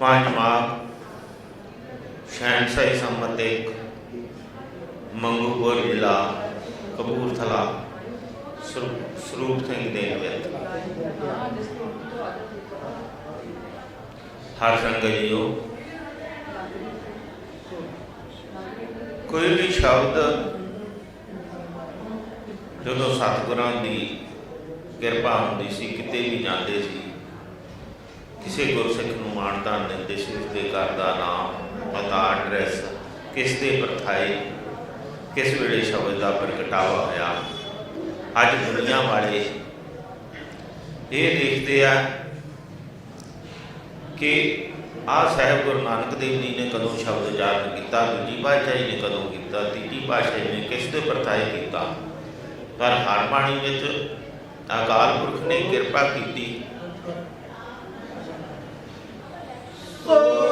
ਪੰਜ ਮਾਘ ਸ਼ਹਿਨਸ਼ਾਹੀ ਸੰਮਤ ਇੱਕ ਮੰਗੂਪੁਰ ਜ਼ਿਲ੍ਹਾ ਕਪੂਰਥਲਾ ਸਰੂ- ਸਰੂਪ ਸਿੰਘ ਦੇ ਵਿੱਚ। ਹਰ ਸੰਗਤ ਜੀਓ। ਕੋਈ ਵੀ ਸ਼ਬਦ ਜਦੋਂ ਸਤਿਗੁਰਾਂ ਦੀ ਕਿਰਪਾ ਹੁੰਦੀ ਸੀ, ਕਿਤੇ ਵੀ ਜਾਂਦੇ ਸੀ ਕਿਸੇ ਗੁਰਸਿੱਖ ਨੂੰ ਮਾਣਦਾ ਦਿੰਦੇ ਉਸ ਦੇ ਘਰ ਦਾ ਨਾਮ, ਪਤਾ ਐਡਰੈਸ ਕਿਸ ਦੇ ਪਰਥਾਏ ਕਿਸ ਵੇਲੇ ਸ਼ਬਦ ਦਾ ਪ੍ਰਗਟਾਵਾ ਹੋਇਆ। ਅੱਜ ਦੁਨੀਆ ਵਾਲੇ ਇਹ ਦੇਖਦੇ ਆ ਕਿ ਆ ਸਾਹਿਬ ਗੁਰੂ ਨਾਨਕ ਦੇਵ ਜੀ ਨੇ ਕਦੋਂ ਸ਼ਬਦ ਉਚਾਰਨ ਕੀਤਾ, ਦੂਜੀ ਪਾਤਸ਼ਾਹੀ ਨੇ ਕਦੋਂ ਕੀਤਾ, ਤੀਜੀ ਪਾਤਸ਼ਾਹੀ ਨੇ ਕਿਸ ਦੇ ਪਰਥਾਏ ਕੀਤਾ। ਪਰ ਹਰ ਬਾਣੀ ਵਿੱਚ ਅਕਾਲ ਪੁਰਖ ਨੇ ਕਿਰਪਾ ਕੀਤੀ। Oh.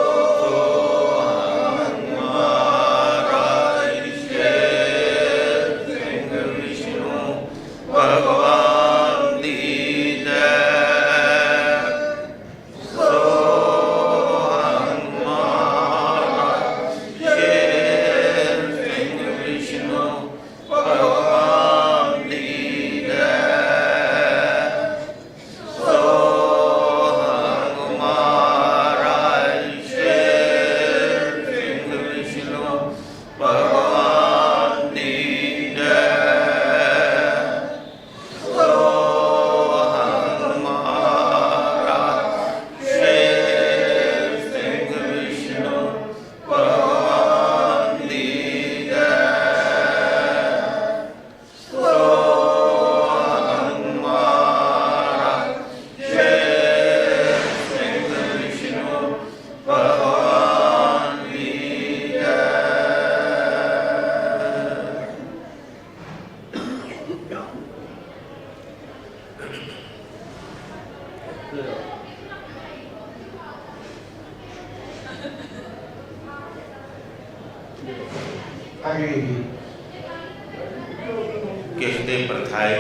ਕਿਸ ਦੇ ਪਰਥਾਏ,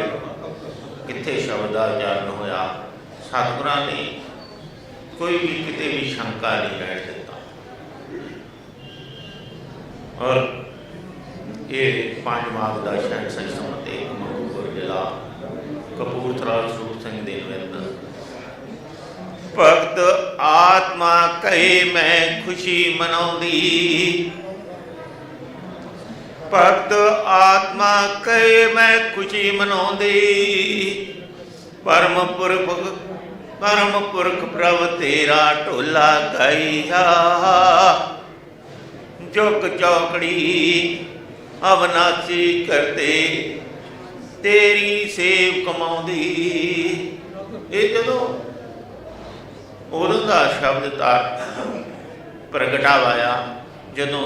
ਕਿੱਥੇ ਸ਼ਬਦ ਦਾ ਉਚਾਰਨ ਹੋਇਆ, ਸਤਿਗੁਰਾਂ ਨੇ ਕੋਈ ਵੀ ਕਿਤੇ ਵੀ ਸ਼ੰਕਾ ਨਹੀਂ ਰਹਿਣ ਦਿੱਤਾ। ਔਰ ਇਹ ਪੰਜ ਮਾਘ ਦਾ ਸ਼ਹਿਨ ਸੰਸਮਤ ਇੱਕ ਮਹੂਪੁਰ ਜ਼ਿਲ੍ਹਾ ਕਪੂਰਥਲਾ ਸਰੂਪ ਸਿੰਘ ਦੇ ਭਗਤ ਆਤਮਾ ਕਹੇ ਮੈਂ ਖੁਸ਼ੀ ਮਨਾਉਂਦੀ। ਭਗਤ ਆਤਮਾ ਕਹੇ ਮੈਂ ਖੁਸ਼ੀ ਮਨਾਉਂਦੀ। ਪਰਮ ਪੁਰਖ ਪਰਮ ਪੁਰਖ ਪ੍ਰਭ ਤੇਰਾ ਢੋਲਾ ਗਾਈਆ ਜੁਗ ਚੌਕੜੀ ਅਵਨਾਸੀ ਕਰਦੇ ਤੇਰੀ ਸੇਵ ਕਮਾਉਂਦੀ। ਇਹ ਜਦੋਂ ਉਦੋਂ ਦਾ ਸ਼ਬਦ ਤਾਰ ਪ੍ਰਗਟਾਵਾ ਆ ਜਦੋਂ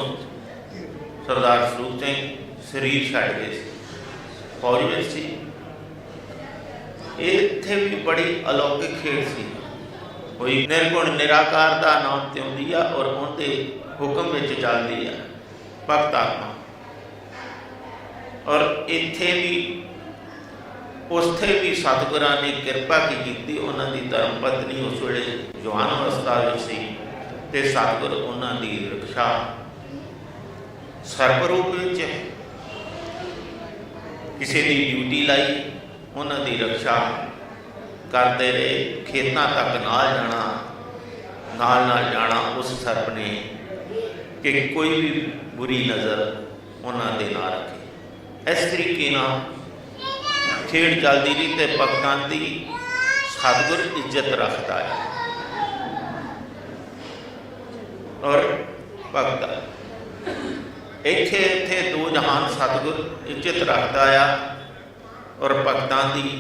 ਸਰਦਾਰ ਸਰੂਪ ਸਿੰਘ ਸਰੀਰ ਛੱਡ ਗਏ ਸੀ, ਫੌਜ ਵਿੱਚ ਸੀ। ਇੱਥੇ ਵੀ ਬੜੀ ਅਲੌਕਿਕ ਖੇਡ ਸੀ। ਕੋਈ ਨਿਰਗੁਣ, ਨਿਰਾਕਾਰ ਦਾ ਨਾਮ ਤੇ ਹੁੰਦੀ ਆ ਔਰ ਉਹਦੇ ਹੁਕਮ ਵਿੱਚ ਚੱਲਦੀ ਆ ਭਗਤ ਆਤਮਾ। ਔਰ ਇੱਥੇ ਵੀ ਉਸਥੇ ਵੀ ਸਤਿਗੁਰਾਂ ਨੇ ਕਿਰਪਾ ਕੀ ਕੀਤੀ ਉਹਨਾਂ ਦੀ ਧਰਮ ਪਤਨੀ ਉਸ ਵੇਲੇ ਜਵਾਨ ਅਵਸਥਾ ਵਿੱਚ ਸੀ, ਤੇ ਸਤਿਗੁਰ ਉਹਨਾਂ ਦੀ ਰੱਖਿਆ ਸਰਪ ਰੂਪ ਵਿੱਚ ਹੈ। ਕਿਸੇ ਦੀ ਡਿਊਟੀ ਲਾਈ, ਉਹਨਾਂ ਦੀ ਰੱਖਿਆ ਕਰਦੇ ਰਹੇ, ਖੇਤਾਂ ਤੱਕ ਨਾਲ ਜਾਣਾ, ਨਾਲ ਨਾਲ ਜਾਣਾ ਉਸ ਸਰਪ ਨੇ ਕਿ ਕੋਈ ਵੀ ਬੁਰੀ ਨਜ਼ਰ ਉਹਨਾਂ ਦੇ ਨਾ ਰੱਖੇ। ਇਸ ਤਰੀਕੇ ਨਾਲ ਖੇਡ ਚੱਲਦੀ ਰਹੀ ਤੇ ਭਗਤਾਂ ਦੀ ਸਤਿਗੁਰ ਇੱਜ਼ਤ ਰੱਖਦਾ ਹੈ। ਔਰ ਭਗਤ ਇੱਥੇ ਇੱਥੇ ਦੋ ਜਹਾਨ ਸਤਿਗੁਰ ਇੱਜ਼ਤ ਰੱਖਦਾ ਆ ਔਰ ਭਗਤਾਂ ਦੀ